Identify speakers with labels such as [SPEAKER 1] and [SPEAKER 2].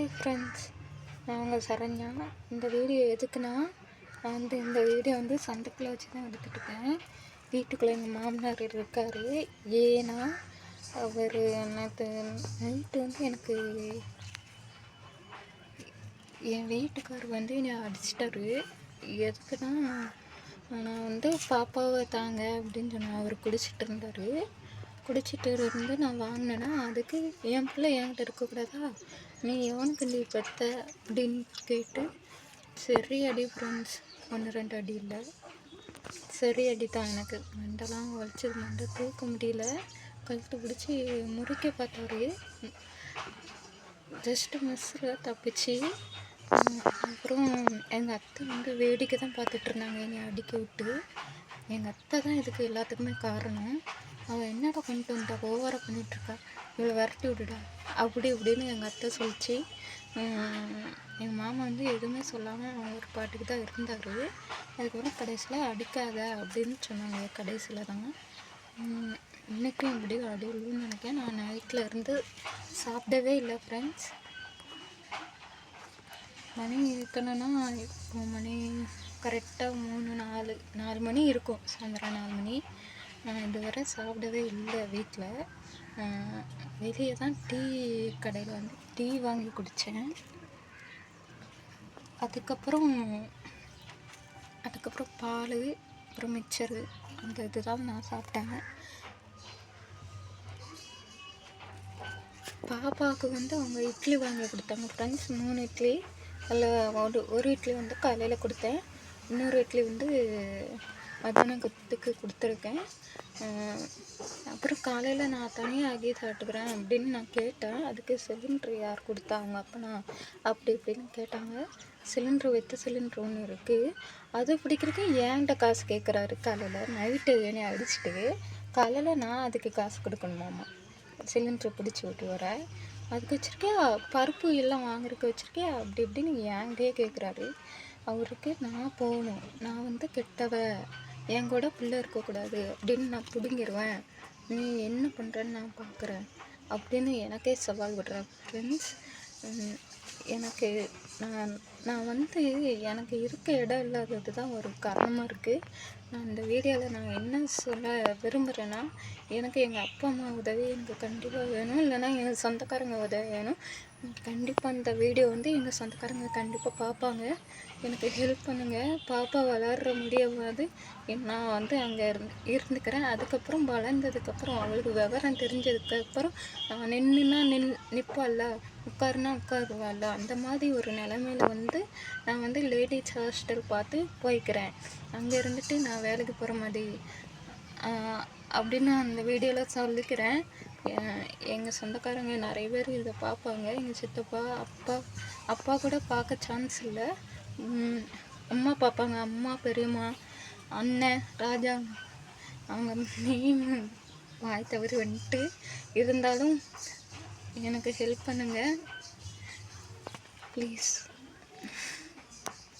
[SPEAKER 1] Hi friends நான் உங்கள் சரண்யா. இந்த வீடியோ எதுக்குன்னா நான் வந்து இந்த வீடியோ வந்து சந்தைக்குள்ளே வச்சு தான் எடுத்துகிட்டு இருக்கேன். வீட்டுக்குள்ளே எங்கள் மாமனார் இருக்கார். ஏன்னா அவர் நேற்று நைட்டு வந்து எனக்கு என் வீட்டுக்கார் வந்து என்னை அடிச்சிட்டாரு. எதுக்குன்னா நான் வந்து பாப்பாவை தாங்க அப்படின்னு சொன்னேன் அவர் குடிச்சிட்டு இருந்தார். குடிச்சிட்டு இருந்து நான் வாங்கினேன்னா அதுக்கு என் பிள்ளை என்கிட்ட இருக்கக்கூடாதா? நீ எவனுக்கு நீ பெத்த அப்படின்னு கேட்டு சரி அடி ஃப்ரெண்ட்ஸ் ஒன்று ரெண்டு அடி இல்லை. சரி அடி தான் எனக்கு. மண்டெல்லாம் உழைச்சது மண்டை தூக்க முடியல. கழுத்து பிடிச்சி முறிக்க பார்த்தாரு ஜஸ்ட்டு மிஸ்ஸில் தப்பிச்சு அப்புறம் எங்கள் அத்தை வந்து வேடிக்கை தான் பார்த்துட்ருந்தாங்க என்னை அடிக்க விட்டு. எங்கள் அத்தை தான் இதுக்கு எல்லாத்துக்குமே காரணம். அவள் என்னடா பண்ணிட்டு வந்தா? ஓவராக பண்ணிகிட்ருக்கா இவளை விரட்டி விடுடா. அப்படி இப்படின்னு எங்கள் அத்தை சொல்லிச்சு. எங்கள் மாமா வந்து எதுவுமே சொல்லாமல் அவங்க ஒரு பாட்டுக்கு தான் இருந்தார். அதுக்கப்புறம் கடைசியில் அடிக்காத அப்படின்னு சொன்னாங்க. கடைசியில் தான். இன்றைக்கும் இப்படி அடிவில்னு நினைக்கிறேன். நான் நைட்டில் இருந்து சாப்பிடவே இல்லை ஃப்ரெண்ட்ஸ் மணி இருக்கணும்னா இப்போ மணி கரெக்டாக மூணு நாலு நாலு மணி இருக்கும். சாயந்தரம் நாலு மணி. நான் இதுவரை சாப்பிடவே இல்லை வீட்டில். வெளியே தான் டீ கடையில் வந்து டீ வாங்கி குடித்தேன். அதுக்கப்புறம் அதுக்கப்புறம் பால் அப்புறம் மிக்சரு அந்த இது தான் நான் சாப்பிட்டேன். பாப்பாவுக்கு வந்து அவங்க இட்லி வாங்கி கொடுத்தாங்க. ஃப்ரெண்ட்ஸ் மூணு இட்லி அதில் ஒரு ஒரு இட்லி வந்து காலையில் கொடுத்தேன். இன்னொரு இட்லி வந்து மத்தியானத்துக்கு கொடுத்துருக்கேன். அப்புறம் காலையில் நான் தனியாக ஆகி ஆட்டுக்கிறேன் அப்படின்னு நான் கேட்டேன். அதுக்கு சிலிண்ட்ரு யார் கொடுத்தா அவங்க அப்பனா அப்படி இப்படின்னு கேட்டாங்க. சிலிண்ட்ரு வெத்த சிலிண்ட்ரு ஒன்று இருக்குது அது பிடிக்கிறதுக்கு ஏன்ட்ட காசு கேட்குறாரு காலையில் நைட்டு ஏனே அடிச்சுட்டு காலையில் நான் அதுக்கு காசு கொடுக்கணுமாம்மா சிலிண்ட்ரு பிடிச்சி விட்டு வரேன் அதுக்கு வச்சுருக்கியா? பருப்பு எல்லாம் வாங்குறதுக்கு வச்சுருக்கியா? அப்படி இப்படின்னு என்கிட்டயே கேட்குறாரு அவருக்கு நான் போகணும். நான் வந்து கெட்டவ. என் கூட பிள்ளை இருக்கக்கூடாது அப்படின்னு நான் பிடுங்கிடுவேன் நீ என்ன பண்ணுறன்னு நான் பார்க்குறேன் அப்படின்னு எனக்கே சவால் விடுறேன். ஃப்ரெண்ட்ஸ் எனக்கு நான் நான் வந்து எனக்கு இருக்க இடம் இல்லாதது தான் ஒரு காரணமாக இருக்குது நான் இந்த வீடியோவில் நான் என்ன சொல்ல விரும்புகிறேன்னா எனக்கு எங்கள் அப்பா அம்மா உதவி எனக்கு கண்டிப்பாக வேணும். இல்லைனா எங்கள் சொந்தக்காரங்க உதவி வேணும். கண்டிப்பாக அந்த வீடியோ வந்து எங்கள் சொந்தக்காரங்க கண்டிப்பாக பார்ப்பாங்க எனக்கு ஹெல்ப் பண்ணுங்கள் பாப்பா வளர்கிற முடியாது நான் வந்து அங்கே இருந்து இருந்துக்கிறேன். அதுக்கப்புறம் வளர்ந்ததுக்கப்புறம் அவளுக்கு விவரம் தெரிஞ்சதுக்கப்புறம் நான் நின்றுனா நின் நிற்பாள்ல உட்காருனா உட்காருவாள்ல அந்த மாதிரி ஒரு நிலமையில வந்து நான் வந்து லேடிஸ் ஹாஸ்டல் பார்த்து போய்க்கிறேன். அங்கே இருந்துட்டு நான் வேலைக்கு போகிற மாதிரி அப்படின்னு அந்த வீடியோவில் சொல்லிக்கிறேன். எங்கள் சொந்தக்காரங்க நிறைய பேர் இதை பார்ப்பாங்க. எங்கள் சித்தப்பா அப்பா அப்பா கூட பார்க்க சான்ஸ் இல்லை. அம்மா பார்ப்பாங்க. அம்மா பெரியம்மா அண்ணன் ராஜா அவங்க மெயின் வாய் தவறி வந்துட்டு இருந்தாலும் எனக்கு ஹெல்ப் பண்ணுங்கள் ப்ளீஸ்